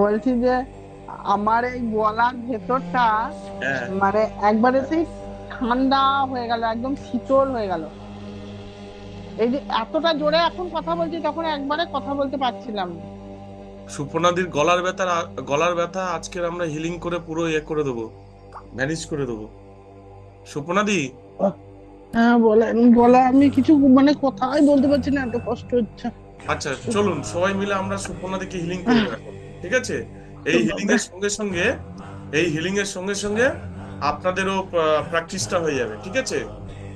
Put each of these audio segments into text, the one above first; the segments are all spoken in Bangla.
বলছি যে আমার এই গলার ভেতরটা হ্যাঁ। মানে একবারে সেই ঠান্ডা হয়ে গেল একদম শীতল হয়ে গেল। এই যে এতটা জোরে এখন কথা বলছি তখন একবারে কথা বলতে পারছিলাম সুপর্ণাদির গলার ব্যথা গলার ব্যথা আজকের আমরা হিলিং করে পুরো ইয়ে করে দেবো ম্যানেজ করে দেবো। সুপর্ণাদি? হ্যাঁ বলেন বলে আমি কিছু মানে কথাই বলতে পারছি না এত কষ্ট হচ্ছে। আচ্ছা চলুন সবাই মিলে আমরা সুপর্ণাদিকে হিলিং করব এখন। ঠিক আছে? এই হিলিং এর সঙ্গে সঙ্গে এই হিলিং এর সঙ্গে সঙ্গে আপনাদেরও প্র্যাকটিসটা হয়ে যাবে ঠিক আছে?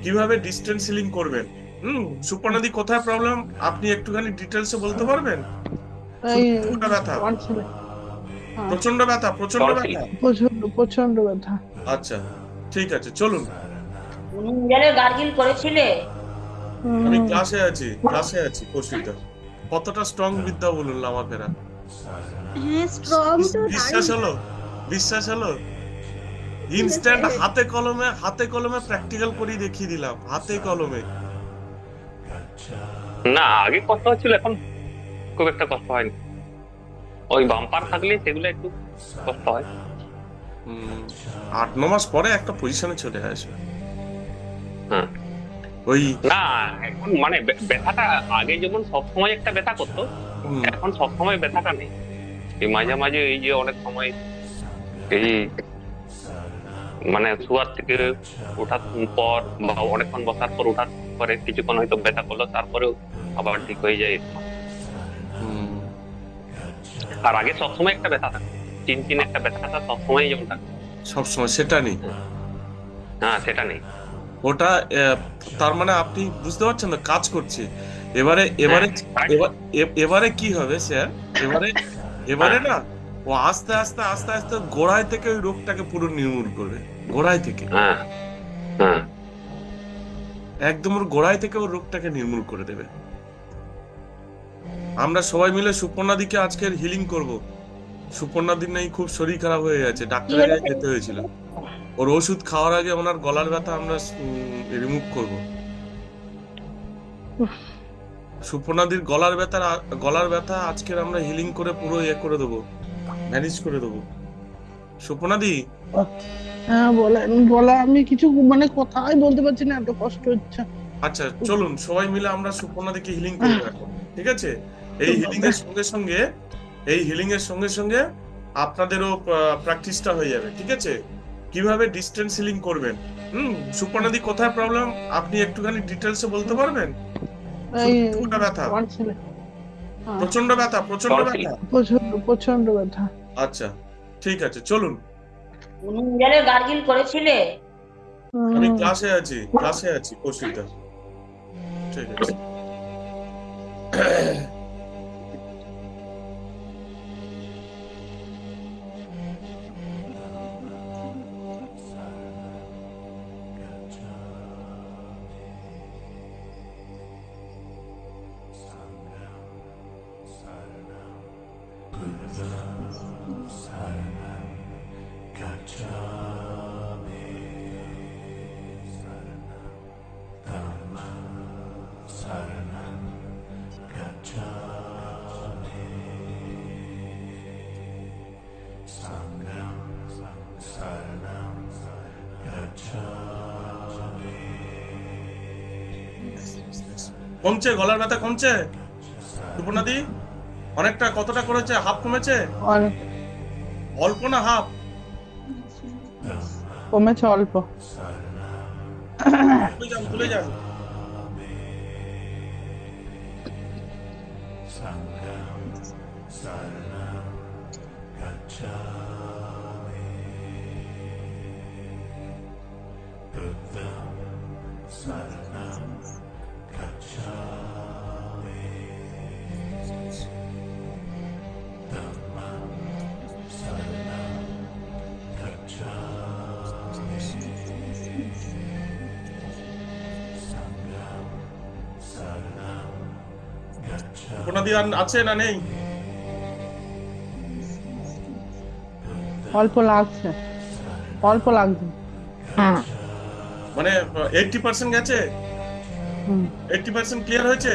কীভাবে ডিস্টেন্স হিলিং করবেন? হুম সুপর্ণাদি কোথায় প্রবলেম আপনি একটুখানি ডিটেলসে বলতে পারবেন? প্রচণ্ড ব্যথা। হ্যাঁ, প্রচণ্ড ব্যথা প্রচণ্ড ব্যথা? প্রচণ্ড প্রচণ্ড ব্যথা। আচ্ছা ঠিক আছে চলুন। জলে গার্গিল করেছিলে? আমি ক্লাসে আছি ক্লাসে আছি কৌশিকদা। কতটা স্ট্রং বিদ্যা বলুন লামা ফেরা হ্যাঁ স্ট্রং তো বিশ্বাস হলো বিশ্বাস হলো? ইনস্ট্যান্ট হাতে কলমে হাতে কলমে প্র্যাকটিক্যাল করে দেখিয়ে দিলাম হাতে কলমে। না আগে কষ্ট হচ্ছিল এখন খুব একটা কষ্ট হয়নি। ওই বাম্পার থাকলে সেগুলো একটু কষ্ট হয়। হুম, আট ন মাস পরে একটা পজিশনে চলে আসবে। হ্যাঁ। ওই না এখন মানে ব্যথাটা আগে যেমন সবসময় একটা ব্যথা করতো এখন সবসময় ব্যথাটা নেই। এই মাঝে মাঝে এই যে অনেক সময় এই মানে শুয়ার থেকে ওঠার পর বা অনেকক্ষণ বসার পর ওঠার পরে কিছুক্ষণ হয়তো ব্যথা করল তারপরেও আবার ঠিক হয়ে যায়। আর আগে সবসময় একটা ব্যথা থাকে চিন চিন একটা ব্যথাটা সবসময় যেমন থাকে সবসময় সেটা নেই? হ্যাঁ সেটা নেই। ওটা তার মানে আপনি বুঝতে পারছেন না কাজ করছে। এবারে এবারে হ্যাঁ, এবারে কি হবে স্যার? এবারে এবারে না ও আস্তে আস্তে আস্তে আস্তে গোড়ায় থেকে ওই রোগটাকে পুরো নির্মূল করবে গোড়ায় থেকে। হ্যাঁ হ্যাঁ। একদম ওর গোড়ায় থেকে ওর রোগটাকে নির্মূল করে দেবে। আমরা সবাই মিলে সুপর্ণাদিকে আজকের হিলিং করব। সুপর্ণাদির নাই খুব শরীর খারাপ হয়ে গেছে ডাক্তারের কাছে যেতে হয়েছিল। ওর ওষুধ খাওয়ার আগে ওনার গলার ব্যথা আমরা রিমুভ করব। সুপর্ণাদির গলার ব্যথা গলার ব্যথা আজকের আমরা হিলিং করে পুরো ইয়ে করে দেবো ম্যানেজ করে দেবো। সুপর্ণাদি? হ্যাঁ বলেন বলে আমি কিছু মানে কথাই বলতে পারছি না এত কষ্ট হচ্ছে। আচ্ছা চলুন সবাই মিলে আমরা সুপর্ণাদিকে হিলিং করব এখন ঠিক আছে? এই হিলিং এর সঙ্গে সঙ্গে এই হিলিং এর সঙ্গে সঙ্গে আপনাদেরও প্র্যাকটিসটা হয়ে যাবে ঠিক আছে? কীভাবে ডিস্টেন্স হিলিং করবেন? হুম সুপর্ণাদি কোথায় প্রবলেম আপনি একটুখানি ডিটেলসে বলতে পারবেন? ব্যথা। হ্যাঁ, প্রচণ্ড ব্যথা প্রচণ্ড ব্যথা? প্রচণ্ড প্রচণ্ড ব্যথা। আচ্ছা ঠিক আছে চলুন। গেলে গার্গিল করেছিলে? আমি ক্লাসে আছি ক্লাসে আছি কৌশিকদা। ঠিক আছে। কমছে গলার ব্যথা কমছে? সুপর্ণাদি অনেকটা কতটা করেছে? হাফ কমেছে? অনেক। অল্প না হাফ? কমেছে অল্প। তুলে যান তুলে যান। আর আছে না নেই? অল্প লাগছে। অল্প লাগছে। হ্যাঁ। মানে এইটটি পার্সেন্ট গেছে? হুম, এইটটি পার্সেন্ট ক্লিয়ার হয়েছে?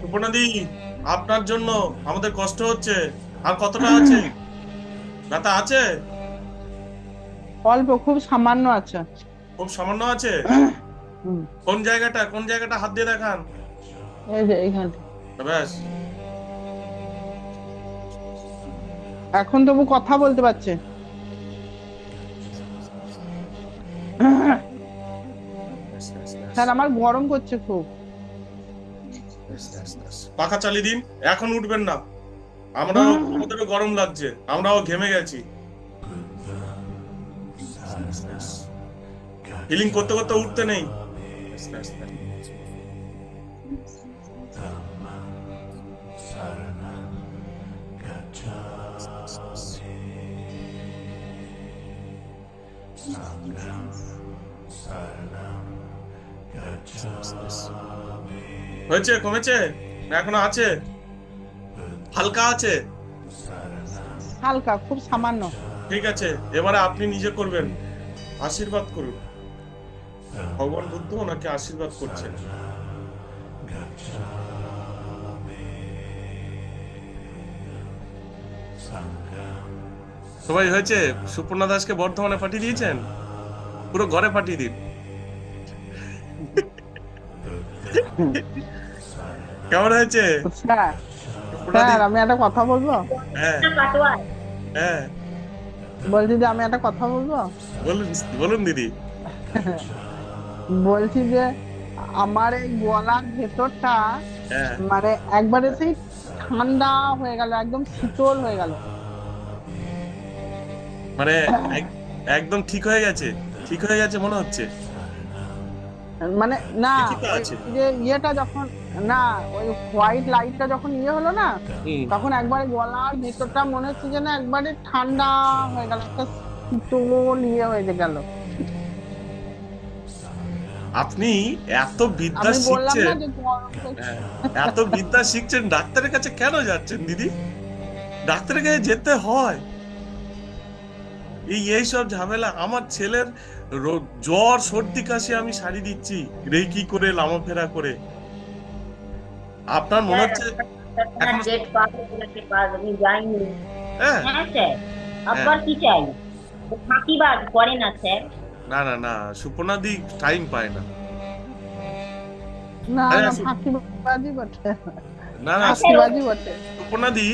সুপর্ণাদি আপনার জন্য আমাদের কষ্ট হচ্ছে। আর কতটা আছে? ব্যথা আছে? অল্প খুব সামান্য আছে। খুব সামান্য আছে? কোন জায়গাটা কোন জায়গাটা হাত দিয়ে দেখান। এই যে এইখানটা ব্যাস। এখন তবু কথা বলতে পারছে। স্যার আমার গরম করছে খুব। পাখা চালিয়ে দিন এখন উঠবেন না। আমরা আমাদেরও গরম লাগছে আমরাও ঘেমে গেছি। হিলিং করতে করতে উঠতে নেই। হয়েছে কমেছে? এখনও আছে? হালকা আছে? হালকা খুব সামান্য। ঠিক আছে এবারে আপনি নিজে করবেন। আশীর্বাদ করুন। ভগবান বুদ্ধ ওনাকে আশীর্বাদ করছেন। সবাই হয়েছে? সুপর্ণা দাসকে বর্ধমানে পাঠিয়ে দিয়েছেন? পুরো ঘরে পাঠিয়ে দিন। কেমন হয়েছে? স্যার আমি একটা কথা বলব? হ্যাঁ। হ্যাঁ। বলছি যে আমি একটা কথা বলব? বলুন বলুন দিদি। বলছি যে আমার এই গলার ভেতরটা হ্যাঁ। মানে একবারে সেই ঠান্ডা হয়ে গেল একদম শীতল হয়ে গেল। মানে একদম ঠিক হয়ে গেছে ঠিক হয়ে গেছে মনে হচ্ছে? মানে না। যে ইয়েটা যখন না ওই হোয়াইট লাইটটা যখন ইয়ে হলো না তখন একবারে গলার ভেতরটা মনে হচ্ছে যে না একবারে ঠান্ডা হয়ে গেল একটা শীতল ইয়ে হয়ে গেল। আপনি এত বিদ্যা বললাম শিখছেন। হ্যাঁ, এত বিদ্যা শিখছেন ডাক্তারের কাছে কেন যাচ্ছেন দিদি? ডাক্তারের কাছে যেতে হয়। এই এই সব ঝামেলা আমার ছেলের জ্বর সর্দি কাশি আমি সারি দিচ্ছি। রেকি করে লামাফেরা করে। আপনার মনে হচ্ছে আমি যাইনি। হ্যাঁ। হ্যাঁ না না না না সুপর্ণা দি টাইম পায় না। না না আসুন। ফাঁকিবাজি বটে। না না ফাঁকিবাজি বটে। সুপর্ণা দি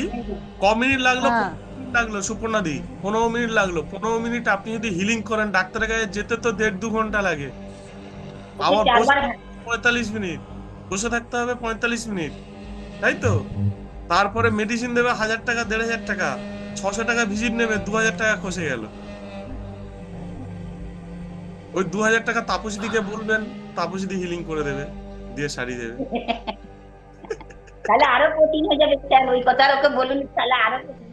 ক মিনিট লাগল। হ্যাঁ। লাগল সুপর্ণা দি পনেরো মিনিট লাগল। পনেরো মিনিট আপনি যদি হিলিং করেন ডাক্তারের কাছে যেতে তো দেড় দু ঘণ্টা লাগে। আবার পঁয়তাল্লিশ মিনিট। বসে থাকতে হবে পঁয়তাল্লিশ মিনিট। তাই তো? তারপরে মেডিসিন দেবে হাজার টাকা দেড় হাজার টাকা। ছশো টাকা ভিজিট নেবে দু হাজার টাকা খসে গেল। ওই দু হাজার টাকা তাপসীদিকে বলবেন তাপসীদি হিলিং করে দেবে দিয়ে শাড়ি দেবে। তাহলে আরও কঠিন হয়ে যাবে স্যার ওই কথা ওকে বলুন তাহলে আরও কঠিন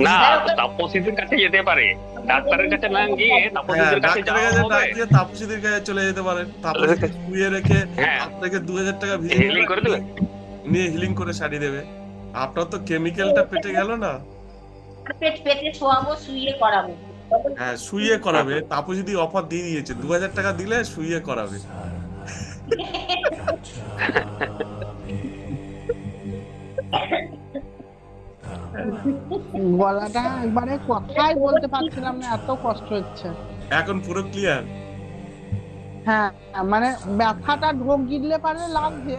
না হ্যাঁ, তাপসীদের কাছে যেতে পারে। ডাক্তারের কাছে না গিয়ে হ্যাঁ তাপসীদের কাছে যাওয়া হবে। তাপসীদের কাছে চলে যেতে পারেন তাপসীকে শুয়ে রেখে হ্যাঁ। আপনাকে দু হাজার টাকা হিলিং করে দেবে? নিয়ে হিলিং করে দেবে। আপনার তো কেমিক্যালটা পেটে গেল না? পেট পেটে শোয়াবো শুয়ে করাবো। হ্যাঁ শুয়ে করাবে। তাপু যদি অফার দিয়ে দিয়েছে দু হাজার টাকা দিলে শুয়ে করাবে। গলাটা একবারে কথাই বলতে পারছিলাম না এত কষ্ট হচ্ছে। এখন পুরো ক্লিয়ার হ্যাঁ মানে ব্যথাটা ঢোক গিললে পারে লাগছে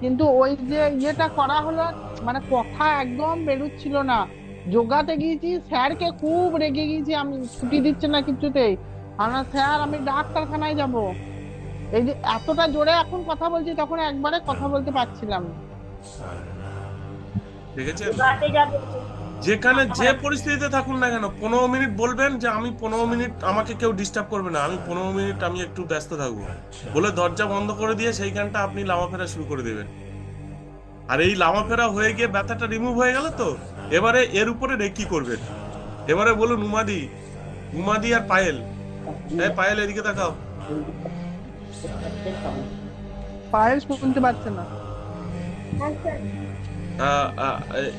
কিন্তু ওই যে ইয়েটা করা হলো মানে কথা একদম বেরোচ্ছিল না। যোগাতে গিয়েছি স্যারকে খুব রেগে গিয়েছি আমি ছুটি দিচ্ছে না কিছুতেই। আমরা স্যার আমি ডাক্তারখানায় যাব। এই যে এতটা জোরে এখন কথা বলছি তখন একবারে কথা বলতে পারছিলাম না। ঠিক আছে? যেখানে যে পরিস্থিতিতে থাকুন না কেন পনেরো মিনিট বলবেন যে আমি পনেরো মিনিট আমাকে কেউ ডিস্টার্ব করবে না আমি পনেরো মিনিট আমি একটু ব্যস্ত থাকব। বলে দরজা বন্ধ করে দিয়ে সেইখানটা আপনি লামা ফেরা শুরু করে দেবেন। আর এই লামা ফেরা হয়ে গিয়ে ব্যথাটা রিমুভ হয়ে গেল তো? এবারে এর উপরে রেকি করবেন। এবারে বলুন উমাদি উমাদি আর পায়েল। এই পায়েল এদিকে তাকাও। পায়েল শুনতে পাচ্ছে না। আহ,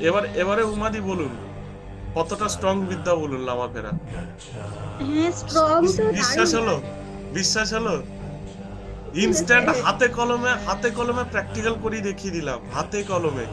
এবার এবারে উমাদি বলুন কতটা স্ট্রং বিদ্যা বলুন লামা ফেরা হ্যাঁ বিশ্বাস হলো? বিশ্বাস হলো? ইনস্ট্যান্ট হাতে কলমে হাতে কলমে প্র্যাকটিক্যাল করে দেখিয়ে দিলাম হাতে কলমে।